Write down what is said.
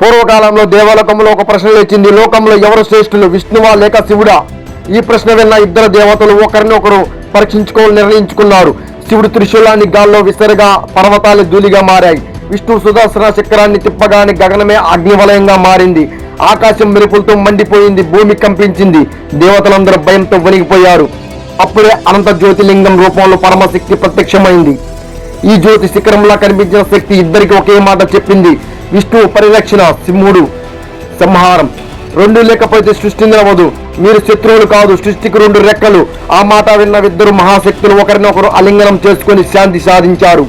పూర్వకాలంలో దేవాలకంలో ఒక ప్రశ్న లేచింది. లోకంలో ఎవరు శ్రేష్ఠులు? విష్ణువా లేక శివుడా? ఈ ప్రశ్న విన్న ఇద్దరు దేవతలు ఒకరిని ఒకరు పరీక్షించుకోవాలని నిర్ణయించుకున్నారు. శివుడు త్రిశూలాన్ని గాల్లో విసరగా పర్వతాలు ధూళిగా మారాయి. విష్ణు సుదర్శన చక్రాన్ని తిప్పగానే గగనమే అగ్నివలయంగా మారింది. ఆకాశం మెరుపులతో మండిపోయింది భూమి కంపించింది. దేవతలందరూ భయంతో వణిగిపోయారు. అప్పుడే అనంత జ్యోతిలింగం రూపంలో పరమశక్తి ప్రత్యక్షమైంది. ఈ జ్యోతి శిఖరంలా కనిపించిన శక్తి ఇద్దరికి ఒకే మాట చెప్పింది. విష్ణు పరిరక్షణ సింహుడు. సంహారం. రెండు లేకపోతే సృష్టి మీరు శత్రువులు కాదు సృష్టికి రెండు రెక్కలు. ఆ మాట విన్న ఇద్దరు మహాశక్తులు ఒకరినొకరు అలింగనం చేసుకొని శాంతి సాధించారు.